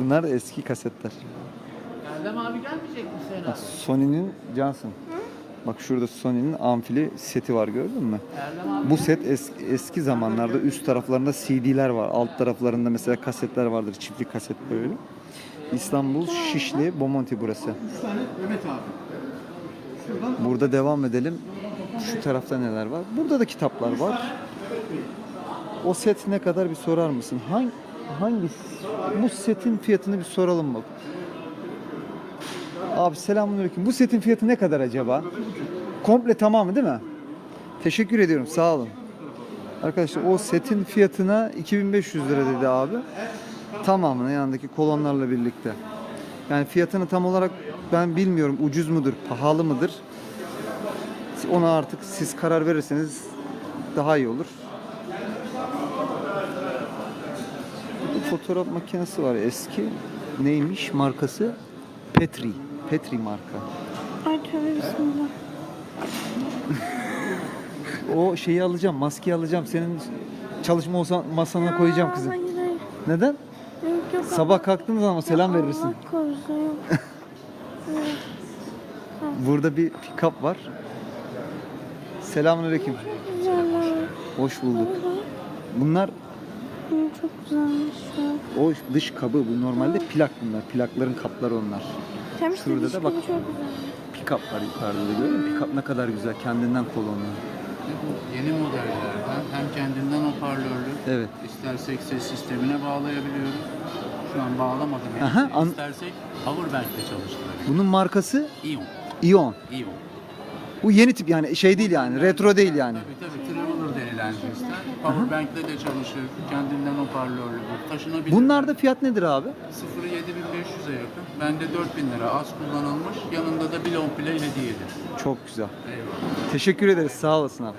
Bunlar eski kasetler. Erdem abi gelmeyecek mi Sena? Sony'nin Johnson. Bak şurada Sony'nin amfili seti var gördün mü? Erdem abi Bu set eski, eski zamanlarda üst taraflarında CD'ler var. Alt taraflarında mesela kasetler vardır. Çiftlik kaset böyle. İstanbul Şişli Bomonti burası. Burada devam edelim. Şu tarafta neler var? Burada da kitaplar var. O set ne kadar bir sorar mısın? Hangi hangi bu setin fiyatını bir soralım bak. Abi selamünaleyküm. Bu setin fiyatı ne kadar acaba? Komple tamamı değil mi? Teşekkür ediyorum. Sağ olun. Arkadaşlar o setin fiyatına 2500 lira dedi abi. Tamamını yanındaki kolonlarla birlikte. Yani fiyatını tam olarak ben bilmiyorum. Ucuz mudur, pahalı mıdır? Ona artık siz karar verirseniz daha iyi olur. Fotoğraf makinesi var eski. Neymiş markası? Petri. Petri marka. Ay tövbe bismillah. O şeyi alacağım, maskeyi alacağım. Senin çalışma olsa masana koyacağım kızım. Hayır hayır. Neden? Yok yok. Sabah kalktığın zaman selam Allah verirsin. korusun yok. Burada bir pick-up var. Selamünaleyküm. Hoş bulduk. Bunlar Çok güzelmiş şu. o dış kabı. Bu normalde plak bunlar. Plakların kapları onlar. Temiz Şurada da bak. çok güzel. Pick-up var yukarıda da görüyor musun? Pick-up ne kadar güzel. Kendinden kolonlu. bu yeni modellerden hem kendinden hoparlörlü Evet. istersek ses sistemine bağlayabiliyoruz. Şu an bağlamadım yani. Aha, an- İstersek powerbank'le çalıştırabiliyoruz. Bunun markası Ion. Ion. Ion. Bu yeni tip yani şey değil yani. Retro değil yani. Tabii tabii Cinsten. Powerbank'le de çalışır. Kendinden hoparlörlü bu. Taşınabilir. Bunlarda fiyat nedir abi? 0'ı 7500'e yakın. Bende 4000 lira az kullanılmış. Yanında da bir long play hediyedir. Çok güzel. Eyvallah. Teşekkür ederiz. Sağ olasın abi.